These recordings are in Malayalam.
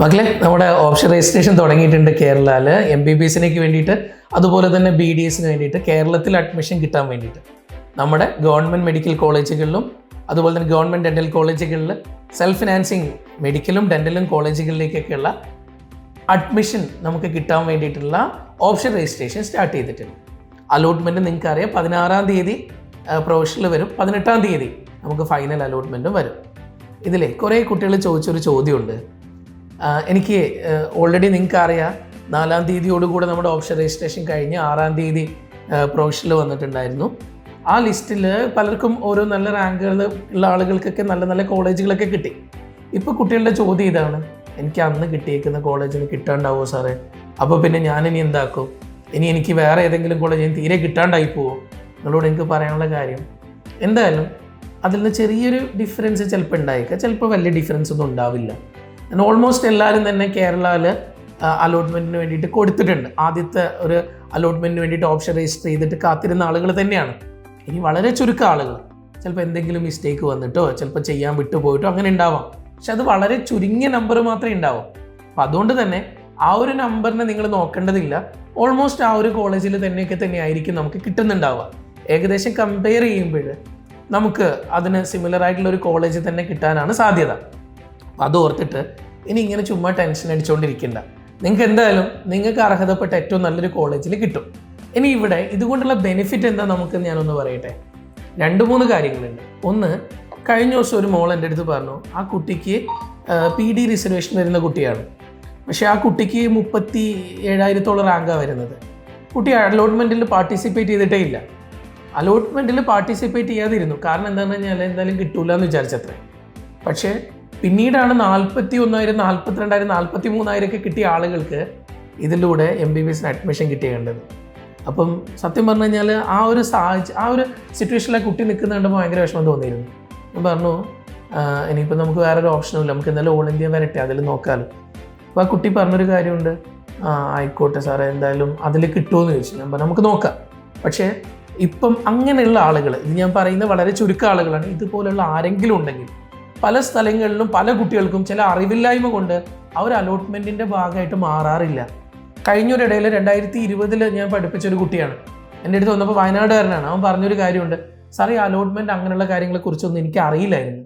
മക്കളെ നമ്മുടെ ഓപ്ഷൻ രജിസ്ട്രേഷൻ തുടങ്ങിയിട്ടുണ്ട് കേരളയിൽ എം ബി ബി എസിനേക്ക് വേണ്ടിയിട്ട് അതുപോലെ തന്നെ ബി ഡി എസിന് വേണ്ടിയിട്ട് കേരളത്തിൽ അഡ്മിഷൻ കിട്ടാൻ വേണ്ടിയിട്ട്. നമ്മുടെ ഗവൺമെന്റ് മെഡിക്കൽ കോളേജുകളിലും അതുപോലെ തന്നെ ഗവൺമെന്റ് ഡെന്റൽ കോളേജുകളിൽ സെൽഫ് ഫിനാൻസിങ് മെഡിക്കലും ഡെന്റലും കോളേജുകളിലേക്കൊക്കെയുള്ള അഡ്മിഷൻ നമുക്ക് കിട്ടാൻ വേണ്ടിയിട്ടുള്ള ഓപ്ഷൻ രജിസ്ട്രേഷൻ സ്റ്റാർട്ട് ചെയ്തിട്ടുണ്ട്. അലോട്ട്മെന്റ് നിങ്ങൾക്ക് അറിയാം പതിനാറാം തീയതി പ്രൊഫഷണൽ വരും പതിനെട്ടാം തീയതി നമുക്ക് ഫൈനൽ അലോട്ട്മെന്റും വരും. ഇതിലെ കുറേ കുട്ടികൾ ചോദിച്ചൊരു ചോദ്യമുണ്ട്. എനിക്ക് ഓൾറെഡി നിങ്ങൾക്ക് അറിയാം നാലാം തീയതിയോടുകൂടെ നമ്മുടെ ഓപ്ഷൻ രജിസ്ട്രേഷൻ കഴിഞ്ഞ് ആറാം തീയതി പ്രൊവിഷനിൽ വന്നിട്ടുണ്ടായിരുന്നു. ആ ലിസ്റ്റിൽ പലർക്കും ഓരോ നല്ല റാങ്കുകൾ ഉള്ള ആളുകൾക്കൊക്കെ നല്ല നല്ല കോളേജുകളൊക്കെ കിട്ടി. ഇപ്പോൾ കുട്ടികളുടെ ചോദ്യം ഇതാണ് എനിക്ക് അന്ന് കിട്ടിയേക്കുന്ന കോളേജിന് കിട്ടാണ്ടാവോ സാറേ? അപ്പോൾ പിന്നെ ഞാനിനി എന്താക്കും? ഇനി എനിക്ക് വേറെ ഏതെങ്കിലും കോളേജിന് തീരെ കിട്ടാണ്ടായി പോവോ? നിങ്ങളോട് എനിക്ക് പറയാനുള്ള കാര്യം എന്തായാലും അതിൽ നിന്ന് ചെറിയൊരു ഡിഫറൻസ് ചിലപ്പോൾ ഉണ്ടായേക്കാം ചിലപ്പോൾ വലിയ ഡിഫറൻസ് ഒന്നും ഉണ്ടാവില്ല. ഓൾമോസ്റ്റ് എല്ലാവരും തന്നെ കേരളയിൽ അലോട്ട്മെന്റിന് വേണ്ടിയിട്ട് കൊടുത്തിട്ടുണ്ട്. ആദ്യത്തെ ഒരു അലോട്ട്മെന്റിന് വേണ്ടിയിട്ട് ഓപ്ഷൻ രജിസ്റ്റർ ചെയ്തിട്ട് കാത്തിരുന്ന ആളുകൾ തന്നെയാണ്. ഇനി വളരെ ചുരുക്കം ആളുകൾ. ചിലപ്പോൾ എന്തെങ്കിലും മിസ്റ്റേക്ക് വന്നിട്ടോ ചിലപ്പോൾ ചെയ്യാൻ വിട്ടുപോയിട്ടോ അങ്ങനെ ഉണ്ടാവാം. പക്ഷെ അത് വളരെ ചുരുങ്ങിയ നമ്പർ മാത്രമേ ഉണ്ടാവും. അപ്പം അതുകൊണ്ട് തന്നെ ആ ഒരു നമ്പറിനെ നിങ്ങൾ നോക്കേണ്ടതില്ല. ഓൾമോസ്റ്റ് ആ ഒരു കോളേജിൽ തന്നെയൊക്കെ തന്നെ ആയിരിക്കും നമുക്ക് കിട്ടുന്നുണ്ടാവുക. ഏകദേശം കമ്പയർ ചെയ്യുമ്പോൾ നമുക്ക് അതിന് സിമിലർ ആയിട്ടുള്ള ഒരു കോളേജ് തന്നെ കിട്ടാനാണ് സാധ്യത. അത് ഓർത്തിട്ട് ഇനി ഇങ്ങനെ ചുമ്മാ ടെൻഷൻ അടിച്ചുകൊണ്ടിരിക്കണ്ട നിങ്ങൾക്ക് എന്തായാലും നിങ്ങൾക്ക് അർഹതപ്പെട്ട ഏറ്റവും നല്ലൊരു കോളേജിൽ കിട്ടും. ഇനി ഇവിടെ ഇതുകൊണ്ടുള്ള ബെനിഫിറ്റ് എന്താ നമുക്ക് ഞാനൊന്ന് പറയട്ടെ. രണ്ട് മൂന്ന് കാര്യങ്ങളുണ്ട്. ഒന്ന് കഴിഞ്ഞ ദിവസം ഒരു മോൾ എന്റെ അടുത്ത് പറഞ്ഞു ആ കുട്ടിക്ക് പി ഡി റിസർവേഷൻ വരുന്ന കുട്ടിയാണ്. പക്ഷേ ആ കുട്ടിക്ക് മുപ്പത്തി ഏഴായിരത്തോളം റാങ്കാണ് വരുന്നത്. കുട്ടി അലോട്ട്മെന്റിൽ പാർട്ടിസിപ്പേറ്റ് ചെയ്തിട്ടേ ഇല്ല. അലോട്ട്മെന്റിൽ പാർട്ടിസിപ്പേറ്റ് ചെയ്യാതിരുന്നു. കാരണം എന്താണെന്ന് കഴിഞ്ഞാൽ എന്തായാലും കിട്ടൂല എന്ന് വിചാരിച്ചത്രേ. പക്ഷേ പിന്നീടാണ് നാൽപ്പത്തി ഒന്നായിരം നാൽപ്പത്തിരണ്ടായിരം നാൽപ്പത്തി മൂന്നായിരം ഒക്കെ കിട്ടിയ ആളുകൾക്ക് ഇതിലൂടെ എം ബി ബി എസിന് അഡ്മിഷൻ കിട്ടിയേണ്ടത് അപ്പം സത്യം പറഞ്ഞു കഴിഞ്ഞാൽ ആ ഒരു സാഹചര്യം ആ ഒരു സിറ്റുവേഷനിലെ കുട്ടി നിൽക്കുന്ന കണ്ടപ്പോൾ ഭയങ്കര വിഷമം തോന്നിയിരുന്നു. ഞാൻ പറഞ്ഞു "ആഹ് ഇനിയിപ്പോൾ നമുക്ക് വേറൊരു ഓപ്ഷനും ഇല്ല. നമുക്ക് എന്തായാലും ഓൾ ഇന്ത്യ വരട്ടെ അതിൽ നോക്കാമല്ലോ അപ്പോൾ ആ കുട്ടി പറഞ്ഞൊരു കാര്യമുണ്ട്. ആ ആയിക്കോട്ടെ സാറേ എന്തായാലും അതിൽ കിട്ടുമോ എന്ന് ചോദിച്ചു. ഞാൻ പറഞ്ഞു നമുക്ക് നോക്കാം. പക്ഷേ ഇപ്പം അങ്ങനെയുള്ള ആളുകൾ ഇത് ഞാൻ പറയുന്ന വളരെ ചുരുക്കം ആളുകളാണ് ഇതുപോലെയുള്ള ആരെങ്കിലും ഉണ്ടെങ്കിൽ പല സ്ഥലങ്ങളിലും പല കുട്ടികൾക്കും ചില അറിവില്ലായ്മ കൊണ്ട് അവർ അലോട്ട്മെന്റിന്റെ ഭാഗമായിട്ട് മാറാറില്ല. കഴിഞ്ഞൊരിടയിൽ രണ്ടായിരത്തി ഇരുപതിൽ ഞാൻ പഠിപ്പിച്ച ഒരു കുട്ടിയാണ്. എന്റെ അടുത്ത് വന്നപ്പോൾ വയനാടുകാരനാണ്. അവൻ പറഞ്ഞൊരു കാര്യമുണ്ട്. സാറേ അലോട്ട്മെന്റ് അങ്ങനെയുള്ള കാര്യങ്ങളെക്കുറിച്ചൊന്നും എനിക്ക് അറിയില്ലായിരുന്നു.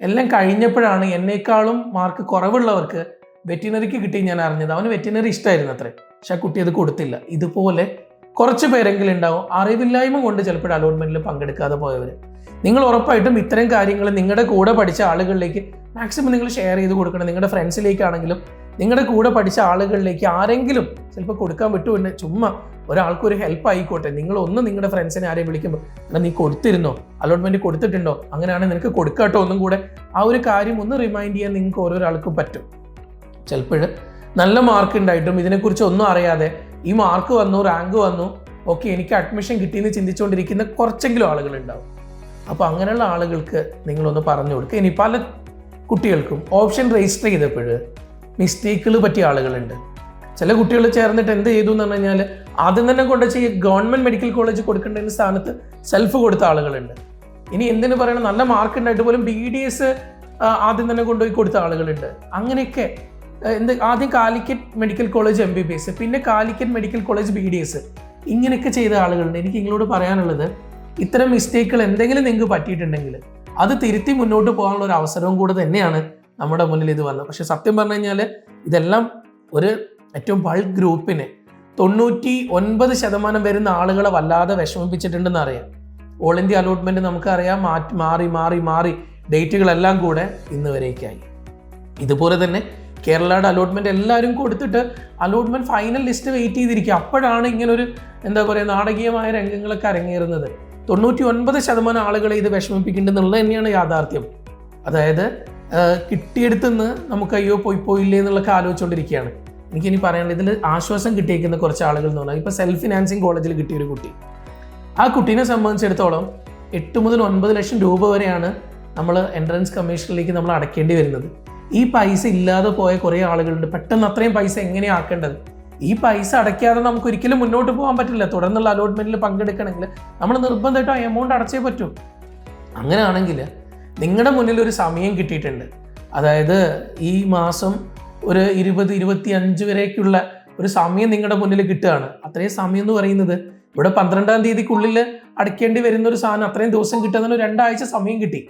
എല്ലാം കഴിഞ്ഞപ്പോഴാണ് എന്നേക്കാളും മാർക്ക് കുറവുള്ളവർക്ക് വെറ്റിനറിക്ക് കിട്ടി ഞാൻ അറിഞ്ഞത്. അവന് വെറ്റിനറി ഇഷ്ടമായിരുന്നു അത്രേ. പക്ഷെ ആ കുട്ടി അത് കൊടുത്തില്ല. ഇതുപോലെ കുറച്ച് പേരെങ്കിലും ഉണ്ടാവും. അറിവില്ലായ്മ കൊണ്ട് ചിലപ്പോൾ അലോട്ട്മെന്റിൽ പങ്കെടുക്കാതെ പോയവർ നിങ്ങൾ ഉറപ്പായിട്ടും ഇത്തരം കാര്യങ്ങൾ നിങ്ങളുടെ കൂടെ പഠിച്ച ആളുകളിലേക്ക് മാക്സിമം നിങ്ങൾ ഷെയർ ചെയ്ത് കൊടുക്കണം. നിങ്ങളുടെ ഫ്രണ്ട്സിലേക്കാണെങ്കിലും നിങ്ങളുടെ കൂടെ പഠിച്ച ആളുകളിലേക്ക് ആരെങ്കിലും ചിലപ്പോൾ കൊടുക്കാൻ പറ്റുമെന്ന് ചുമ്മാ ഒരാൾക്ക് ഒരു ഹെൽപ്പ് ആയിക്കോട്ടെ. നിങ്ങൾ ഒന്ന് നിങ്ങളുടെ ഫ്രണ്ട്സിനെ ആരെയും വിളിക്കുമ്പോൾ എടാ നീ കൊടുത്തിരുന്നോ? അലോട്ട്മെന്റ് കൊടുത്തിട്ടുണ്ടോ? അങ്ങനെയാണെങ്കിൽ നിനക്ക് കൊടുക്കാട്ടോ ഒന്നും കൂടെ. ആ ഒരു കാര്യം ഒന്ന് റിമൈൻഡ് ചെയ്യാൻ നിങ്ങൾക്ക് ഓരോരാൾക്കും പറ്റും. ചിലപ്പോൾ നല്ല മാർക്ക് ഉണ്ടായിട്ടും ഇതിനെക്കുറിച്ച് ഒന്നും അറിയാതെ ഈ മാർക്ക് വന്നു റാങ്ക് വന്നു. ഓക്കെ എനിക്ക് അഡ്മിഷൻ കിട്ടിയെന്ന് ചിന്തിച്ചുകൊണ്ടിരിക്കുന്ന കുറച്ചെങ്കിലും ആളുകളുണ്ടാവും. അപ്പോൾ അങ്ങനെയുള്ള ആളുകൾക്ക് നിങ്ങളൊന്ന് പറഞ്ഞു കൊടുക്കുക ഇനി പല കുട്ടികൾക്കും ഓപ്ഷൻ രജിസ്റ്റർ ചെയ്തപ്പോൾ മിസ്റ്റേക്കുകൾ പറ്റിയ ആളുകളുണ്ട്. ചില കുട്ടികൾ ചേർന്നിട്ട് എന്ത് ചെയ്തു എന്ന് പറഞ്ഞു കഴിഞ്ഞാൽ ആദ്യം തന്നെ കൊണ്ട് ചെയ്യ ഗവൺമെന്റ് മെഡിക്കൽ കോളേജ് കൊടുക്കേണ്ട സ്ഥാനത്ത് സെൽഫ് കൊടുത്ത ആളുകളുണ്ട്. ഇനി എന്തിനു പറയണം? നല്ല മാർക്ക് ഉണ്ടായിട്ട് പോലും ബി ഡി എസ് ആദ്യം തന്നെ കൊണ്ടുപോയി കൊടുത്ത ആളുകളുണ്ട്. അങ്ങനെയൊക്കെ എന്ത് ആദ്യം Calicut medical college M B B S പിന്നെ Calicut medical college B D S ഇങ്ങനെയൊക്കെ ചെയ്ത ആളുകളുണ്ട്. എനിക്ക് നിങ്ങളോട് പറയാനുള്ളത് ഇത്തരം മിസ്റ്റേക്കുകൾ എന്തെങ്കിലും നിങ്ങൾക്ക് പറ്റിയിട്ടുണ്ടെങ്കിൽ അത് തിരുത്തി മുന്നോട്ട് പോകാനുള്ള ഒരു അവസരവും കൂടെ തന്നെയാണ് നമ്മുടെ മുന്നിൽ ഇത് വന്നത്. പക്ഷേ സത്യം പറഞ്ഞു കഴിഞ്ഞാൽ ഇതെല്ലാം ഒരു ഏറ്റവും ബൾക്ക് ഗ്രൂപ്പിനെ തൊണ്ണൂറ്റി ഒൻപത് ശതമാനം വരുന്ന ആളുകളെ വല്ലാതെ വിഷമിപ്പിച്ചിട്ടുണ്ടെന്ന് അറിയാം. ഓൾ ഇന്ത്യ അലോട്ട്മെന്റ് നമുക്കറിയാം മാറ്റി മാറി മാറി മാറി ഡേറ്റുകളെല്ലാം കൂടെ ഇന്ന് വരേക്കായി. ഇതുപോലെ തന്നെ കേരളയുടെ അലോട്ട്മെന്റ് എല്ലാവരും കൊടുത്തിട്ട് അലോട്ട്മെന്റ് ഫൈനൽ ലിസ്റ്റ് വെയിറ്റ് ചെയ്തിരിക്കുക. അപ്പോഴാണ് ഇങ്ങനൊരു എന്താ പറയുക നാടകീയമായ രംഗങ്ങളൊക്കെ അരങ്ങേറുന്നത്. തൊണ്ണൂറ്റി ഒൻപത് ശതമാനം ആളുകളെ ഇത് വിഷമിപ്പിക്കേണ്ടെന്നുള്ളത് തന്നെയാണ് യാഥാർത്ഥ്യം. അതായത് കിട്ടിയെടുത്ത് കിട്ടിയെടുത്തുനിന്ന് നമുക്ക് അയ്യോ പോയി പോയില്ലേ എന്നുള്ളൊക്കെ ആലോചിച്ചുകൊണ്ടിരിക്കുകയാണ് എനിക്കിനി പറയാനുള്ളത് ഇതിൽ ആശ്വാസം കിട്ടിയേക്കുന്ന കുറച്ച് ആളുകൾ എന്ന് പറഞ്ഞാൽ ഇപ്പോൾ സെൽഫ് ഫിനാൻസിങ് കോളേജിൽ കിട്ടിയ ഒരു കുട്ടി. ആ കുട്ടീനെ സംബന്ധിച്ചിടത്തോളം എട്ട് മുതൽ ഒൻപത് ലക്ഷം രൂപ വരെയാണ് നമ്മൾ എൻട്രൻസ് കമ്മീഷനിലേക്ക് നമ്മൾ അടയ്ക്കേണ്ടി വരുന്നത്. ഈ പൈസ ഇല്ലാതെ പോയ കുറേ ആളുകളുണ്ട്. പെട്ടെന്ന് അത്രയും പൈസ എങ്ങനെ ആക്കേണ്ടത് ഈ പൈസ അടയ്ക്കാതെ നമുക്ക് ഒരിക്കലും മുന്നോട്ട് പോകാൻ പറ്റില്ല. തുടർന്നുള്ള അലോട്ട്മെന്റിൽ പങ്കെടുക്കണമെങ്കിൽ നമ്മൾ നിർബന്ധമായിട്ടും ആ എമൗണ്ട് അടച്ചേ പറ്റൂ. അങ്ങനെയാണെങ്കിൽ നിങ്ങളുടെ മുന്നിൽ ഒരു സമയം കിട്ടിയിട്ടുണ്ട്. അതായത് ഈ മാസം ഒരു ഇരുപത് ഇരുപത്തി അഞ്ച് വരേക്കുള്ള ഒരു സമയം നിങ്ങളുടെ മുന്നിൽ കിട്ടുകയാണ്. അത്രയും സമയം എന്ന് പറയുന്നത് ഇവിടെ പന്ത്രണ്ടാം തീയതിക്കുള്ളിൽ അടയ്ക്കേണ്ടി വരുന്ന ഒരു സാധനം അത്രയും ദിവസം കിട്ടുന്നതിന് രണ്ടാഴ്ച സമയം കിട്ടി.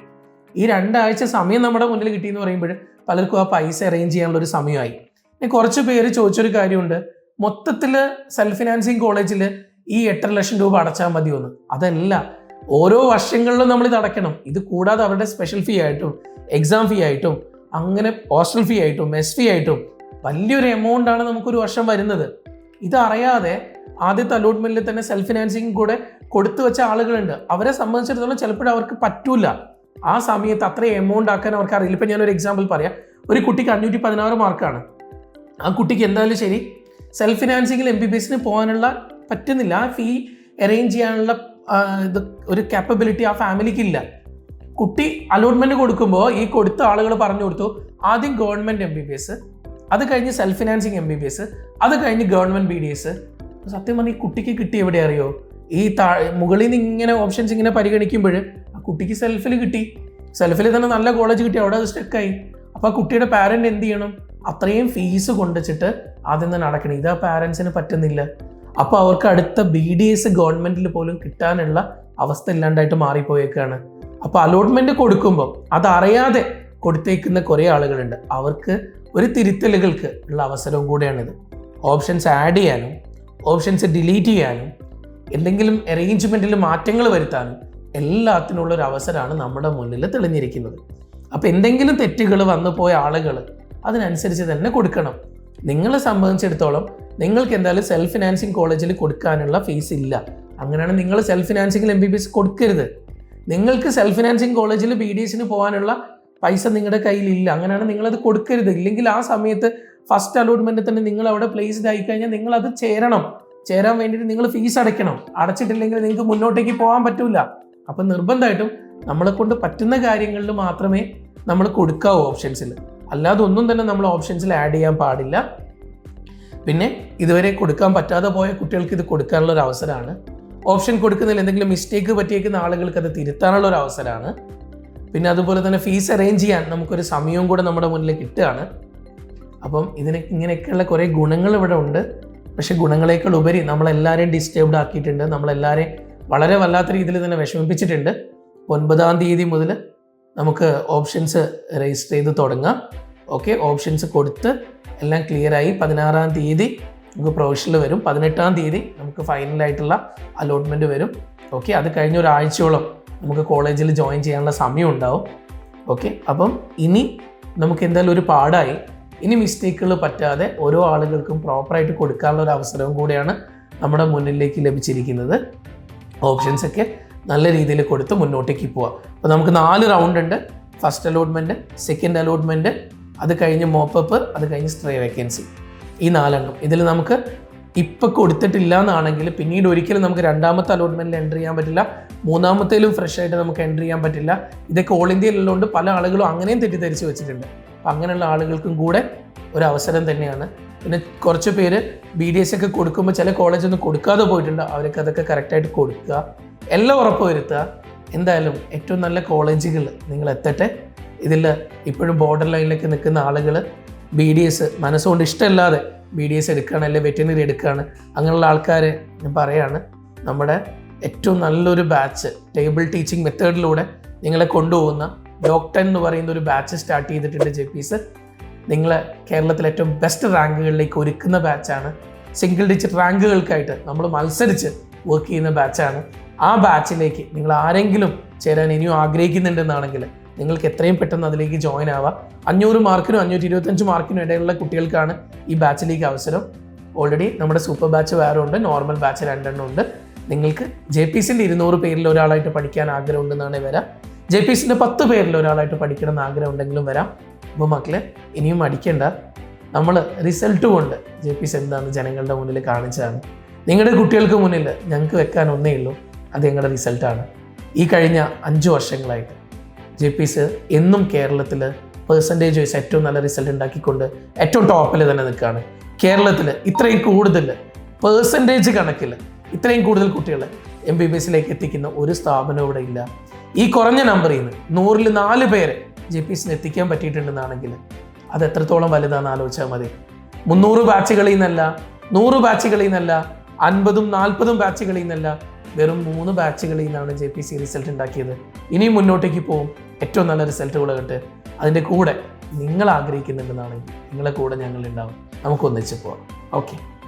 ഈ രണ്ടാഴ്ച സമയം നമ്മുടെ മുന്നിൽ കിട്ടിയെന്ന് പറയുമ്പോൾ പലർക്കും ആ പൈസ അറേഞ്ച് ചെയ്യാനുള്ള ഒരു സമയമായി. ഇനി കുറച്ച് പേര് ചോദിച്ചൊരു കാര്യമുണ്ട്. മൊത്തത്തിൽ സെൽഫ് ഫിനാൻസിങ് കോളേജിൽ ഈ എട്ടര ലക്ഷം രൂപ അടച്ചാൽ മതിയൊന്ന് അതല്ല ഓരോ വർഷങ്ങളിലും നമ്മൾ ഇത് അടയ്ക്കണം. ഇത് കൂടാതെ അവരുടെ സ്പെഷ്യൽ ഫീ ആയിട്ടും എക്സാം ഫീ ആയിട്ടും അങ്ങനെ ഹോസ്റ്റൽ ഫീ ആയിട്ടും മെസ് ഫീ ആയിട്ടും വലിയൊരു എമൗണ്ട് ആണ് നമുക്കൊരു വർഷം വരുന്നത്. ഇതറിയാതെ ആദ്യത്തെ അലോട്ട്മെന്റിൽ തന്നെ സെൽഫ് ഫിനാൻസിങ് കൂടെ കൊടുത്തു വെച്ച ആളുകളുണ്ട്. അവരെ സംബന്ധിച്ചിടത്തോളം ചിലപ്പോഴും അവർക്ക് പറ്റൂല. ആ സമയത്ത് അത്രയും എമൗണ്ട് ആക്കാൻ അവർക്ക് അറിയില്ല. ഇപ്പം ഞാനൊരു എക്സാമ്പിൾ പറയാം. ഒരു കുട്ടിക്ക് അഞ്ഞൂറ്റി പതിനാറ് മാർക്കാണ് ആ കുട്ടിക്ക് എന്തായാലും ശരി സെൽഫ് ഫിനാൻസിങ്ങിൽ എം ബി ബി എസിന് പോകാനുള്ള പറ്റുന്നില്ല. ആ ഫീ അറേഞ്ച് ചെയ്യാനുള്ള ഇത് ഒരു കാപ്പബിലിറ്റി ആ ഫാമിലിക്ക് ഇല്ല. കുട്ടി അലോട്ട്മെന്റ് കൊടുക്കുമ്പോൾ ഈ കൊടുത്ത ആളുകൾ പറഞ്ഞു കൊടുത്തു ആദ്യം government M B B S അത് കഴിഞ്ഞ് self financing M B B S അത് കഴിഞ്ഞ് ഗവൺമെന്റ് ബി ഡി എസ് സത്യം പറഞ്ഞാൽ ഈ കുട്ടിക്ക് കിട്ടി എവിടെ അറിയോ? ഈ താ മുകളിൽ നിന്ന് ഇങ്ങനെ ഓപ്ഷൻസ് ഇങ്ങനെ പരിഗണിക്കുമ്പോൾ കുട്ടിക്ക് സെൽഫിൽ കിട്ടി. സെൽഫിൽ തന്നെ നല്ല കോളേജ് കിട്ടി അവിടെ അത് സ്റ്റക്കായി അപ്പോൾ ആ കുട്ടിയുടെ പാരന്റ് എന്ത് ചെയ്യണം? അത്രയും ഫീസ് കൊണ്ടുവച്ചിട്ട് ആദ്യം തന്നെ അടക്കണം ഇത് ആ പാരൻസിന് പറ്റുന്നില്ല. അപ്പോൾ അവർക്ക് അടുത്ത ബി ഡി എസ് ഗവൺമെന്റിൽ പോലും കിട്ടാനുള്ള അവസ്ഥ ഇല്ലാണ്ടായിട്ട് മാറിപ്പോയേക്കാണ്. അപ്പോൾ അലോട്ട്മെന്റ് കൊടുക്കുമ്പോൾ അതറിയാതെ കൊടുത്തേക്കുന്ന കുറേ ആളുകളുണ്ട്. അവർക്ക് ഒരു തിരുത്തലുകൾക്ക് ഉള്ള അവസരവും കൂടെയാണിത്. ഓപ്ഷൻസ് ആഡ് ചെയ്യാനും ഓപ്ഷൻസ് ഡിലീറ്റ് ചെയ്യാനും എന്തെങ്കിലും അറേഞ്ച്മെന്റിൽ മാറ്റങ്ങൾ വരുത്താനും എല്ലാത്തിനുള്ള ഒരു അവസരമാണ് നമ്മുടെ മുന്നിൽ തെളിഞ്ഞിരിക്കുന്നത്. അപ്പോൾ എന്തെങ്കിലും തെറ്റുകൾ വന്നു പോയ ആളുകൾ അതിനനുസരിച്ച് തന്നെ കൊടുക്കണം. നിങ്ങളെ സംബന്ധിച്ചിടത്തോളം നിങ്ങൾക്ക് എന്തായാലും സെൽഫ് ഫിനാൻസിങ് കോളേജിൽ കൊടുക്കാനുള്ള ഫീസ് ഇല്ല. അങ്ങനെയാണ് നിങ്ങൾ സെൽഫ് ഫിനാൻസിങ്ങിൽ എം ബി ബി എസ് കൊടുക്കരുത്. നിങ്ങൾക്ക് സെൽഫ് ഫിനാൻസിങ് കോളേജിൽ ബി ഡി എസിന് പോകാനുള്ള പൈസ നിങ്ങളുടെ കയ്യിലില്ല. അങ്ങനെയാണ് നിങ്ങളത് കൊടുക്കരുത്. ഇല്ലെങ്കിൽ ആ സമയത്ത് ഫസ്റ്റ് അലോട്ട്മെന്റ് തന്നെ നിങ്ങൾ അവിടെ പ്ലേസ് ആയി കഴിഞ്ഞാൽ നിങ്ങൾ അത് ചേരണം. ചേരാൻ വേണ്ടിയിട്ട് നിങ്ങൾ ഫീസ് അടയ്ക്കണം. അടച്ചിട്ടില്ലെങ്കിൽ നിങ്ങൾക്ക് മുന്നോട്ടേക്ക് പോകാൻ പറ്റൂല. അപ്പം നിർബന്ധമായിട്ടും നമ്മളെ കൊണ്ട് പറ്റുന്ന കാര്യങ്ങളിൽ മാത്രമേ നമ്മൾ കൊടുക്കാവൂ ഓപ്ഷൻസിൽ അല്ലാതെ ഒന്നും തന്നെ നമ്മൾ ഓപ്ഷൻസിൽ ആഡ് ചെയ്യാൻ പാടില്ല. പിന്നെ ഇതുവരെ കൊടുക്കാൻ പറ്റാതെ പോയ കുട്ടികൾക്ക് ഇത് കൊടുക്കാനുള്ള ഒരു അവസരമാണ്. ഓപ്ഷൻ കൊടുക്കുന്നതിൽ എന്തെങ്കിലും മിസ്റ്റേക്ക് പറ്റിയേക്കുന്ന ആളുകൾക്ക് അത് തിരുത്താനുള്ള ഒരു അവസരമാണ്. പിന്നെ അതുപോലെ തന്നെ ഫീസ് അറേഞ്ച് ചെയ്യാൻ നമുക്കൊരു സമയവും കൂടെ നമ്മുടെ മുന്നിൽ കിട്ടുകയാണ്. അപ്പം ഇതിന് ഇങ്ങനെയൊക്കെയുള്ള കുറേ ഗുണങ്ങൾ ഇവിടെ ഉണ്ട്. പക്ഷേ ഗുണങ്ങളേക്കാൾ ഉപരി നമ്മളെല്ലാവരെയും ഡിസ്റ്റേബ്ഡ് ആക്കിയിട്ടുണ്ട്. നമ്മളെല്ലാവരെയും വളരെ വല്ലാത്ത രീതിയിൽ തന്നെ വിഷമിപ്പിച്ചിട്ടുണ്ട്. ഒൻപതാം തീയതി മുതൽ നമുക്ക് ഓപ്ഷൻസ് രജിസ്റ്റർ ചെയ്ത് തുടങ്ങാം. ഓക്കെ ഓപ്ഷൻസ് കൊടുത്ത് എല്ലാം ക്ലിയറായി പതിനാറാം തീയതി നമുക്ക് പ്രൊഫഷണൽ വരും. പതിനെട്ടാം തീയതി നമുക്ക് ഫൈനലായിട്ടുള്ള അലോട്ട്മെന്റ് വരും. ഓക്കെ അത് കഴിഞ്ഞ ഒരാഴ്ചയോളം നമുക്ക് കോളേജിൽ ജോയിൻ ചെയ്യാനുള്ള സമയം ഉണ്ടാവും. ഓക്കെ അപ്പം ഇനി നമുക്ക് എന്തായാലും ഒരു പാടായി ഇനി മിസ്റ്റേക്കുകൾ പറ്റാതെ ഓരോ ആളുകൾക്കും പ്രോപ്പറായിട്ട് കൊടുക്കാനുള്ള ഒരു അവസരവും കൂടിയാണ് നമ്മുടെ മുന്നിലേക്ക് ലഭിച്ചിരിക്കുന്നത്. ഓപ്ഷൻസ് ഒക്കെ നല്ല രീതിയിൽ കൊടുത്ത് മുന്നോട്ടേക്ക് പോവാം. അപ്പോൾ നമുക്ക് നാല് റൗണ്ട് ഉണ്ട്. ഫസ്റ്റ് അലോട്ട്മെന്റ് സെക്കൻഡ് അലോട്ട്മെന്റ് അത് കഴിഞ്ഞ് മോപ്പപ്പ് അത് കഴിഞ്ഞ് സ്ട്രേ വേക്കൻസി ഈ നാലെണ്ണം ഇതിൽ നമുക്ക് ഇപ്പം കൊടുത്തിട്ടില്ല എന്നാണെങ്കിൽ പിന്നീട് ഒരിക്കലും നമുക്ക് രണ്ടാമത്തെ അലോട്ട്മെന്റിൽ എന്റർ ചെയ്യാൻ പറ്റില്ല. മൂന്നാമത്തേലും ഫ്രഷ് ആയിട്ട് നമുക്ക് എന്റർ ചെയ്യാൻ പറ്റില്ല. ഇതൊക്കെ ഓൾ ഇന്ത്യയിലുള്ളതുകൊണ്ട് പല ആളുകളും അങ്ങനെയും തെറ്റിദ്ധരിച്ച് വെച്ചിട്ടുണ്ട്. അപ്പം അങ്ങനെയുള്ള ആളുകൾക്കും കൂടെ ഒരു അവസരം തന്നെയാണ് പിന്നെ കുറച്ച് പേര് ബി ഡി എസ് ഒക്കെ കൊടുക്കുമ്പോൾ ചില കോളേജൊന്നും കൊടുക്കാതെ പോയിട്ടുണ്ട്. അവർക്ക് അതൊക്കെ കറക്റ്റായിട്ട് കൊടുക്കുക. എല്ലാം ഉറപ്പ് വരുത്തുക. എന്തായാലും ഏറ്റവും നല്ല കോളേജുകൾ നിങ്ങൾ എത്തട്ടെ. ഇതിൽ ഇപ്പോഴും ബോർഡർ ലൈനിലൊക്കെ നിൽക്കുന്ന ആളുകൾ ബി ഡി എസ് മനസ്സുകൊണ്ട് ഇഷ്ടമല്ലാതെ ബി ഡി എസ് എടുക്കുകയാണ് അല്ലെങ്കിൽ വെറ്റിനറി എടുക്കുകയാണ്. അങ്ങനെയുള്ള ആൾക്കാരെ ഞാൻ പറയാണ് നമ്മുടെ ഏറ്റവും നല്ലൊരു ബാച്ച് ടേബിൾ ടീച്ചിങ് മെത്തേഡിലൂടെ നിങ്ങളെ കൊണ്ടുപോകുന്ന ഡോക്ടർ എന്ന് പറയുന്ന ഒരു ബാച്ച് സ്റ്റാർട്ട് ചെയ്തിട്ടുണ്ട് ജെ പീസ് നിങ്ങളെ കേരളത്തിലെ ഏറ്റവും ബെസ്റ്റ് റാങ്കുകളിലേക്ക് ഒരുക്കുന്ന ബാച്ചാണ് സിംഗിൾ ഡിജിറ്റ് റാങ്കുകൾക്കായിട്ട് നമ്മൾ മത്സരിച്ച് വർക്ക് ചെയ്യുന്ന ബാച്ചാണ് ആ ബാച്ചിലേക്ക് നിങ്ങൾ ആരെങ്കിലും ചേരാൻ ഇനിയും ആഗ്രഹിക്കുന്നുണ്ടെന്നാണെങ്കിൽ നിങ്ങൾക്ക് എത്രയും പെട്ടെന്ന് അതിലേക്ക് ജോയിൻ ആവാം. അഞ്ഞൂറ് മാർക്കിനും അഞ്ഞൂറ്റി ഇരുപത്തഞ്ച് മാർക്കിനും ഇടയിലുള്ള കുട്ടികൾക്കാണ് ഈ ബാച്ചിലേക്ക് അവസരം. ഓൾറെഡി നമ്മുടെ സൂപ്പർ ബാച്ച് വേറെ ഉണ്ട് നോർമൽ ബാച്ച് രണ്ടെണ്ണം ഉണ്ട്. നിങ്ങൾക്ക് ജെ പി സിന്റെ ഇരുന്നൂറ് പേരിൽ ഒരാളായിട്ട് പഠിക്കാൻ ആഗ്രഹം ഉണ്ടെന്നാണ് വരാം ജെ പി സിന്റെ പത്ത് പേരിൽ ഒരാളായിട്ട് പഠിക്കണം എന്ന് ആഗ്രഹം ഉണ്ടെങ്കിലും വരാം. അപ്പോൾ മക്കളെ ഇനിയും അടിക്കേണ്ട നമ്മൾ റിസൾട്ട് കൊണ്ട് ജെ പി എന്താണ് ജനങ്ങളുടെ മുന്നിൽ കാണിച്ചതാണ്. നിങ്ങളുടെ കുട്ടികൾക്ക് മുന്നിൽ ഞങ്ങൾക്ക് വെക്കാൻ ഒന്നേ ഉള്ളൂ. അത് ഞങ്ങളുടെ റിസൾട്ടാണ് ഈ കഴിഞ്ഞ അഞ്ച് വർഷങ്ങളായിട്ട് ജെ പി എന്നും കേരളത്തിൽ പേഴ്സന്റേജ് വൈസ് ഏറ്റവും നല്ല റിസൾട്ട് ഉണ്ടാക്കിക്കൊണ്ട് ഏറ്റവും ടോപ്പിൽ തന്നെ നിൽക്കുകയാണ് കേരളത്തിൽ ഇത്രയും കൂടുതൽ പേഴ്സന്റേജ് കണക്കിൽ ഇത്രയും കൂടുതൽ കുട്ടികൾ എം ബി ബി എസിലേക്ക് എത്തിക്കുന്ന ഒരു സ്ഥാപനം ഇവിടെ ഇല്ല ഈ കുറഞ്ഞ നമ്പറിൽ നിന്ന് നൂറിൽ നാല് പേരെ ജെ പി എസിന് എത്തിക്കാൻ പറ്റിയിട്ടുണ്ടെന്നാണെങ്കിൽ അത് എത്രത്തോളം വലുതാണെന്ന് ആലോചിച്ചാൽ മതി. മുന്നൂറ് ബാച്ചുകളിൽ നിന്നല്ല നൂറ് ബാച്ചുകളിൽ നിന്നല്ല അൻപതും നാൽപ്പതും ബാച്ചുകളിൽ നിന്നല്ല വെറും മൂന്ന് ബാച്ചുകളിൽ നിന്നാണ് ജെ പി സി റിസൾട്ട് ഉണ്ടാക്കിയത്. ഇനിയും മുന്നോട്ടേക്ക് പോകും ഏറ്റവും നല്ല റിസൾട്ടുകൾ കിട്ട്. അതിന്റെ കൂടെ നിങ്ങൾ ആഗ്രഹിക്കുന്നുണ്ടെന്നാണെങ്കിൽ നിങ്ങളെ കൂടെ ഞങ്ങൾ ഉണ്ടാവും. നമുക്ക് ഒന്നിച്ച് പോവാം. ഓക്കെ.